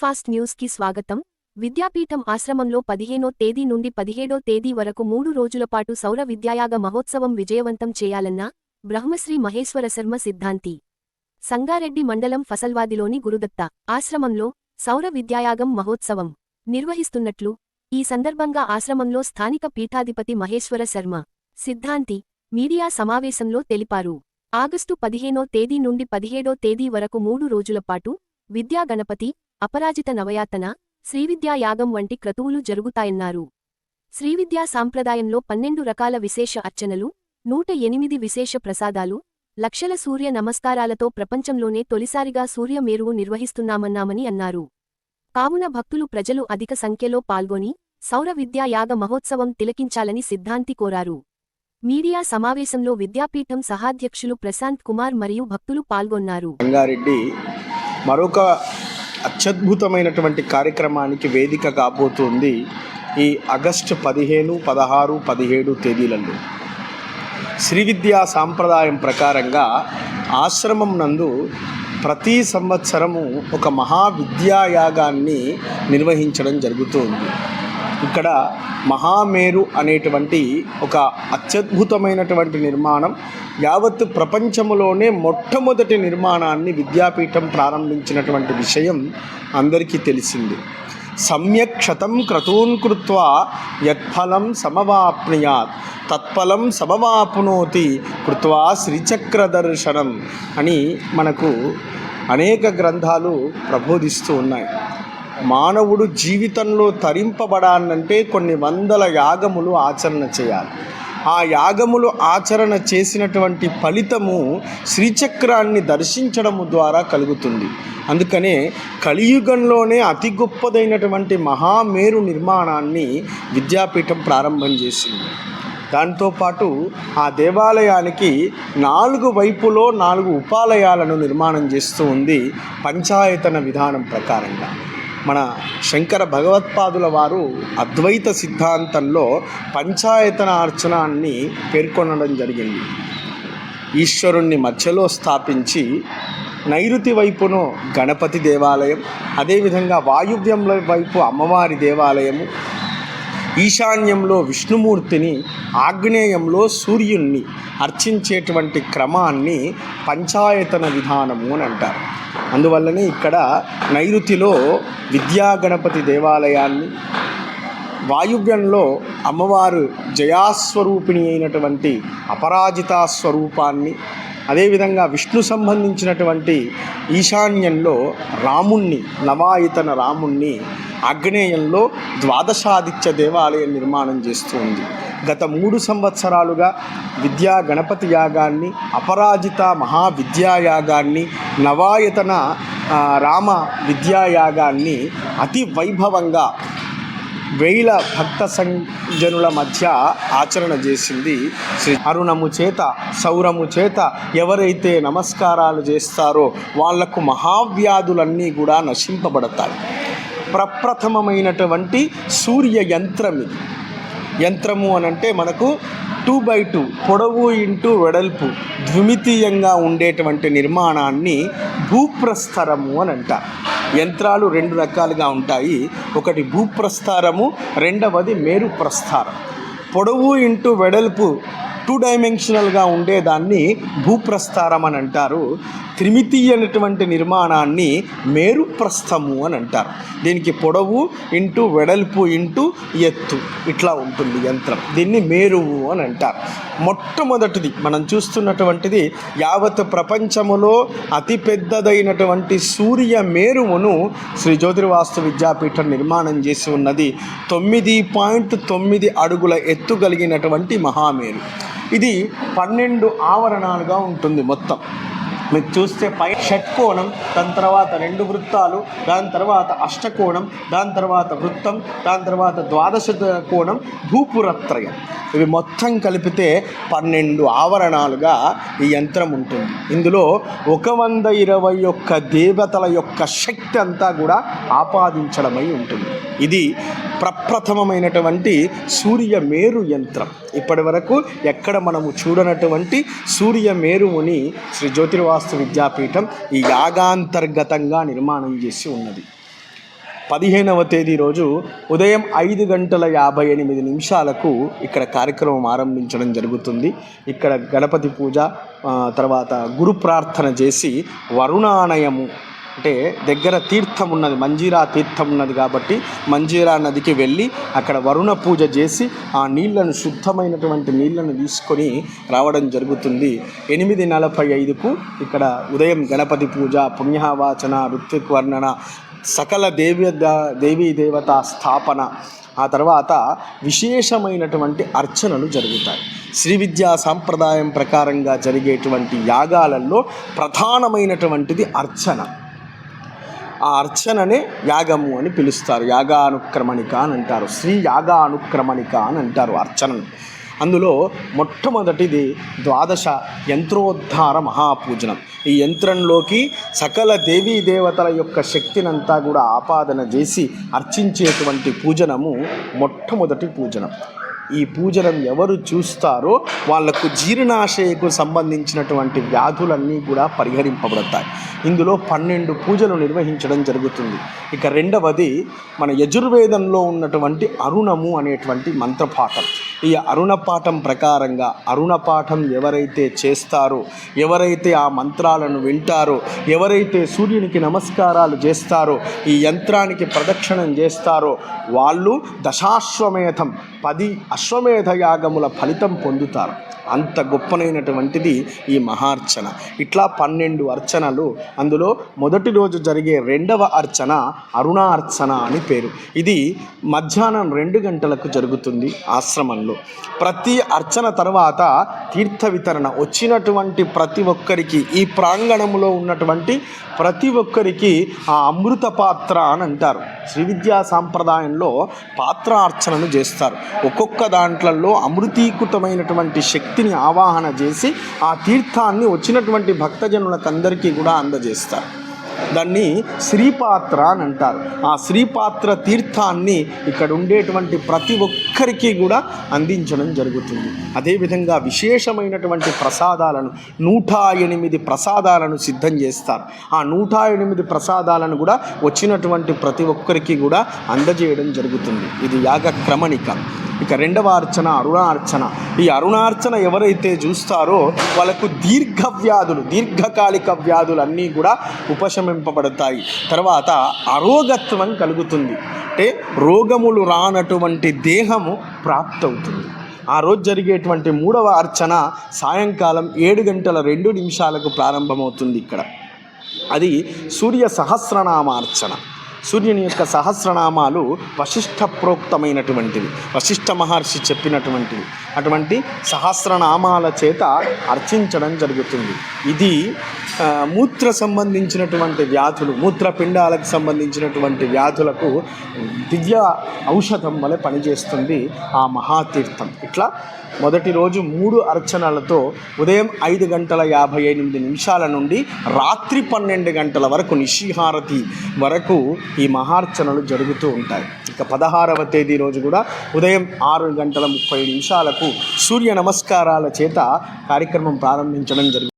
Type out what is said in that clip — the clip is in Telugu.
ఫాస్ట్ న్యూస్కి స్వాగతం. విద్యాపీఠం ఆశ్రమంలో పదిహేనో తేదీ నుండి పదిహేడో తేదీ వరకు మూడు రోజుల పాటు సౌర విద్యాయాగ మహోత్సవం విజయవంతం చేయాలన్న బ్రహ్మశ్రీ మహేశ్వర శర్మ సిద్ధాంతి. సంగారెడ్డి మండలం ఫసల్వాదిలోని గురుదత్త ఆశ్రమంలో సౌర విద్యాయాగం మహోత్సవం నిర్వహిస్తున్నట్లు ఈ సందర్భంగా ఆశ్రమంలో స్థానిక పీఠాధిపతి మహేశ్వర శర్మ సిద్ధాంతి మీడియా సమావేశంలో తెలిపారు. ఆగస్టు పదిహేనో తేదీ నుండి పదిహేడో తేదీ వరకు మూడు రోజులపాటు విద్యాగణపతి అపరాజిత నవయాతన శ్రీవిద్యా యాగం వంటి క్రతువులు జరుగుతాయన్నారు. శ్రీవిద్యా సాంప్రదాయంలో పన్నెండు రకాల విశేష అర్చనలు నూట ఎనిమిది విశేష ప్రసాదాలు లక్షల సూర్య నమస్కారాలతో ప్రపంచంలోనే తొలిసారిగా సూర్య మేరువు నిర్వహిస్తున్నామన్నామని అన్నారు. కావున భక్తులు ప్రజలు అధిక సంఖ్యలో పాల్గొని సౌర విద్యా యాగ మహోత్సవం తిలకించాలని సిద్ధాంతి కోరారు. మీడియా సమావేశంలో విద్యాపీఠం సహాధ్యక్షులు ప్రశాంత్ కుమార్ మరియు భక్తులు పాల్గొన్నారు. రంగారెడ్డి మరొక అత్యద్భుతమైనటువంటి కార్యక్రమానికి వేదిక కాబోతుంది ఈ ఆగస్టు పదిహేను పదహారు పదిహేడు తేదీలలో. శ్రీ విద్యా సాంప్రదాయం ప్రకారంగా ఆశ్రమం నందు ప్రతి సంవత్సరము ఒక మహావిద్యాయాగాన్ని నిర్వహించడం జరుగుతుంది. ఇక్కడ మహామేరు అనేటువంటి ఒక అత్యద్భుతమైనటువంటి నిర్మాణం యావత్ ప్రపంచంలోనే మొట్టమొదటి నిర్మాణాన్ని విద్యాపీఠం ప్రారంభించినటువంటి విషయం అందరికీ తెలిసింది. సమ్యక్ క్షతం క్రతూన్ కృత్వా యత్ఫలం సమవాప్నుయాత్ తత్ఫలం సమవాప్నోతి కృత్వా శ్రీచక్ర దర్శనం అని మనకు అనేక గ్రంథాలు ప్రబోధిస్తూ ఉన్నాయి. మానవుడు జీవితంలో తరింపబడాలంటే కొన్ని వందల యాగములు ఆచరణ చేయాలి. ఆ యాగములు ఆచరణ చేసినటువంటి ఫలితము శ్రీచక్రాన్ని దర్శించడము ద్వారా కలుగుతుంది. అందుకనే కలియుగంలోనే అతి గొప్పదైనటువంటి మహామేరు నిర్మాణాన్ని విద్యాపీఠం ప్రారంభం చేసింది. దాంతోపాటు ఆ దేవాలయానికి నాలుగు వైపులో నాలుగు ఉపాలయాలను నిర్మాణం చేస్తూ ఉంది పంచాయతన విధానం ప్రకారంగా. మన శంకర భగవత్పాదుల వారు అద్వైత సిద్ధాంతంలో పంచాయతన అర్చనాన్ని పేర్కొనడం జరిగింది. ఈశ్వరుణ్ణి మధ్యలో స్థాపించి నైరుతి వైపును గణపతి దేవాలయం అదేవిధంగా వాయువ్యం వైపు అమ్మవారి దేవాలయము ఈశాన్యంలో విష్ణుమూర్తిని ఆగ్నేయంలో సూర్యుణ్ణి అర్చించేటువంటి క్రమాన్ని పంచాయతన విధానము అని అంటారు. అందువల్లనే ఇక్కడ నైరుతిలో విద్యా గణపతి దేవాలయాన్ని వాయువ్యంలో అమ్మవారు జయాస్వరూపిణి అయినటువంటి అపరాజితా స్వరూపాన్ని అదేవిధంగా విష్ణు సంబంధించినటువంటి ఈశాన్యంలో రాముణ్ణి నవాయితన రాముణ్ణి ఆగ్నేయంలో ద్వాదశాదిత్య దేవాలయం నిర్మాణం చేస్తుంది గత మూడు సంవత్సరాలుగా విద్యా గణపతి యాగాన్ని అపరాజిత మహావిద్యాయాగాన్ని నవాయతన రామ విద్యాయాగాన్ని అతి వైభవంగా వేల భక్త సంజనుల మధ్య ఆచరణ చేసింది శ్రీ అరుణము చేత సౌరము చేత ఎవరైతే నమస్కారాలు చేస్తారో వాళ్ళకు మహావ్యాధులన్నీ కూడా నశింపబడతాయి. ప్రప్రథమమైనటువంటి సూర్య యంత్రం ఇది. యంత్రము అనంటే మనకు టూ బై టూ పొడవు ఇంటూ వెడల్పు ద్విమితీయంగా ఉండేటువంటి నిర్మాణాన్ని భూప్రస్తరము అని అంటారు. యంత్రాలు రెండు రకాలుగా ఉంటాయి. ఒకటి భూప్రస్థారము రెండవది మేరు ప్రస్థారం పొడవు ఇంటూ వెడల్పు టూ డైమెన్షనల్గా ఉండేదాన్ని భూప్రస్థారం అని అంటారు. త్రిమితి అనేటువంటి నిర్మాణాన్ని మేరుప్రస్థము అని అంటారు. దీనికి పొడవు ఇంటూ వెడల్పు ఇంటూ ఎత్తు ఇట్లా ఉంటుంది యంత్రం. దీన్ని మేరువు అని అంటారు. మొట్టమొదటిది మనం చూస్తున్నటువంటిది యావత్ ప్రపంచములో అతిపెద్దదైనటువంటి సూర్య మేరువును శ్రీ జ్యోతిర్వాస్తు విద్యాపీఠం నిర్మాణం చేసి ఉన్నది. తొమ్మిది పాయింట్ తొమ్మిది అడుగుల ఎత్తు కలిగినటువంటి మహామేరు. ఇది పన్నెండు ఆవరణాలుగా ఉంటుంది మొత్తం. మీరు చూస్తే పై షట్కోణం దాని తర్వాత రెండు వృత్తాలు దాని తర్వాత అష్టకోణం దాని తర్వాత వృత్తం దాని తర్వాత ద్వాదశ కోణం భూపురత్రయం. ఇవి మొత్తం కలిపితే పన్నెండు ఆవరణాలుగా ఈ యంత్రం ఉంటుంది. ఇందులో ఒక వంద ఇరవై ఒక్క దేవతల యొక్క శక్తి అంతా కూడా ఆపాదించడమై ఉంటుంది. ఇది ప్రప్రథమమైనటువంటి సూర్య మేరు యంత్రం. ఇప్పటి వరకు ఎక్కడ మనము చూడనటువంటి సూర్య మేరువుని శ్రీ జ్యోతిర్వాస్తు విద్యాపీఠం ఈ యాగాంతర్గతంగా నిర్మాణం చేసి ఉన్నది. పదిహేనవ తేదీ రోజు ఉదయం ఐదు గంటల యాభై ఎనిమిది నిమిషాలకు ఇక్కడ కార్యక్రమం ఆరంభించడం జరుగుతుంది. ఇక్కడ గణపతి పూజ తర్వాత గురు ప్రార్థన చేసి వరుణానయము అంటే దగ్గర తీర్థం ఉన్నది మంజీరా తీర్థం ఉన్నది కాబట్టి మంజీరా నదికి వెళ్ళి అక్కడ వరుణ పూజ చేసి ఆ నీళ్ళను శుద్ధమైనటువంటి నీళ్ళను తీసుకొని రావడం జరుగుతుంది. ఎనిమిది నలభై ఐదుకు ఇక్కడ ఉదయం గణపతి పూజ పుణ్యవాచన ఋత్విక్ వర్ణన సకల దేవి దేవీ దేవతా స్థాపన ఆ తర్వాత విశేషమైనటువంటి అర్చనలు జరుగుతాయి. శ్రీ విద్యా సాంప్రదాయం ప్రకారంగా జరిగేటువంటి యాగాలలో ప్రధానమైనటువంటిది అర్చన. ఆ అర్చననే యాగము అని పిలుస్తారు. యాగానుక్రమణిక అని అంటారు. శ్రీ యాగానుక్రమణిక అని అంటారు అర్చనను. అందులో మొట్టమొదటిది ద్వాదశ యంత్రోద్ధార మహాపూజనం. ఈ యంత్రంలోకి సకల దేవీ దేవతల యొక్క శక్తినంతా కూడా ఆపాదన చేసి అర్చించేటువంటి పూజనము మొట్టమొదటి పూజనం. ఈ పూజలను ఎవరు చూస్తారో వాళ్ళకు జీర్ణాశయకు సంబంధించినటువంటి వ్యాధులన్నీ కూడా పరిహరింపబడతాయి. ఇందులో పన్నెండు పూజలు నిర్వహించడం జరుగుతుంది. ఇక రెండవది మన యజుర్వేదంలో ఉన్నటువంటి అరుణము అనేటువంటి మంత్రపాఠం. ఈ అరుణపాఠం ప్రకారంగా అరుణపాఠం ఎవరైతే చేస్తారో ఎవరైతే ఆ మంత్రాలను వింటారో ఎవరైతే సూర్యునికి నమస్కారాలు చేస్తారో ఈ యంత్రానికి ప్రదక్షిణం చేస్తారో వాళ్ళు దశాశ్వమేధం పది అశ్వమేధ యాగముల ఫలితం పొందుతారు. అంత గొప్పనైనటువంటిది ఈ మహార్చన. ఇట్లా పన్నెండు అర్చనలు అందులో మొదటి రోజు జరిగే రెండవ అర్చన అరుణార్చన అని పేరు. ఇది మధ్యాహ్నం రెండు గంటలకు జరుగుతుంది ఆశ్రమంలో. ప్రతి అర్చన తర్వాత తీర్థ వితరణ వచ్చినటువంటి ప్రతి ఒక్కరికి ఈ ప్రాంగణంలో ఉన్నటువంటి ప్రతి ఒక్కరికి ఆ అమృత పాత్ర అని అంటారు. శ్రీ విద్యా సాంప్రదాయంలో పాత్ర అర్చనను చేస్తారు. ఒక్కొక్క దాంట్లలో అమృతీకృతమైనటువంటి శక్తిని ఆవాహన చేసి ఆ తీర్థాన్ని వచ్చినటువంటి భక్తజనులకందరికీ కూడా అందజేస్తారు. దాన్ని శ్రీపాత్ర అని అంటారు. ఆ శ్రీపాత్ర తీర్థాన్ని ఇక్కడ ఉండేటువంటి ప్రతి ఒక్కరికి కూడా అందించడం జరుగుతుంది. అదేవిధంగా విశేషమైనటువంటి ప్రసాదాలను నూట ఎనిమిది ప్రసాదాలను సిద్ధం చేస్తారు. ఆ నూట ఎనిమిది ప్రసాదాలను కూడా వచ్చినటువంటి ప్రతి ఒక్కరికి కూడా అందజేయడం జరుగుతుంది. ఇది యాగ క్రమణిక ఇక రెండవ అర్చన అరుణార్చన. ఈ అరుణార్చన ఎవరైతే చూస్తారో వాళ్ళకు దీర్ఘ వ్యాధులు దీర్ఘకాలిక వ్యాధులు అన్నీ కూడా ఉపశమింపబడతాయి. తర్వాత అరోగత్వం కలుగుతుంది. అంటే రోగములు రానటువంటి దేహము ప్రాప్తవుతుంది. ఆ రోజు జరిగేటువంటి మూడవ అర్చన సాయంకాలం ఏడు గంటల రెండు నిమిషాలకు ప్రారంభమవుతుంది ఇక్కడ. అది సూర్య సహస్రనామ అర్చన. సూర్యుని యొక్క సహస్రనామాలు వశిష్ఠ ప్రోక్తమైనటువంటివి. వశిష్ఠ మహర్షి చెప్పినటువంటివి. అటువంటి సహస్రనామాల చేత అర్చించడం జరుగుతుంది. ఇది మూత్ర సంబంధించినటువంటి వ్యాధులు మూత్రపిండాలకు సంబంధించినటువంటి వ్యాధులకు దివ్య ఔషధం వలె పనిచేస్తుంది ఆ మహాతీర్థం. ఇట్లా మొదటి రోజు మూడు అర్చనలతో ఉదయం ఐదు గంటల యాభై ఎనిమిది నిమిషాల నుండి రాత్రి పన్నెండు గంటల వరకు నిశిహారతి వరకు ఈ మహార్చనలు జరుగుతూ ఉంటాయి. ఇక పదహారవ తేదీ రోజు కూడా ఉదయం ఆరు గంటల ముప్పై నిమిషాలకు సూర్య నమస్కారాల చేత కార్యక్రమం ప్రారంభించడం జరుగుతుంది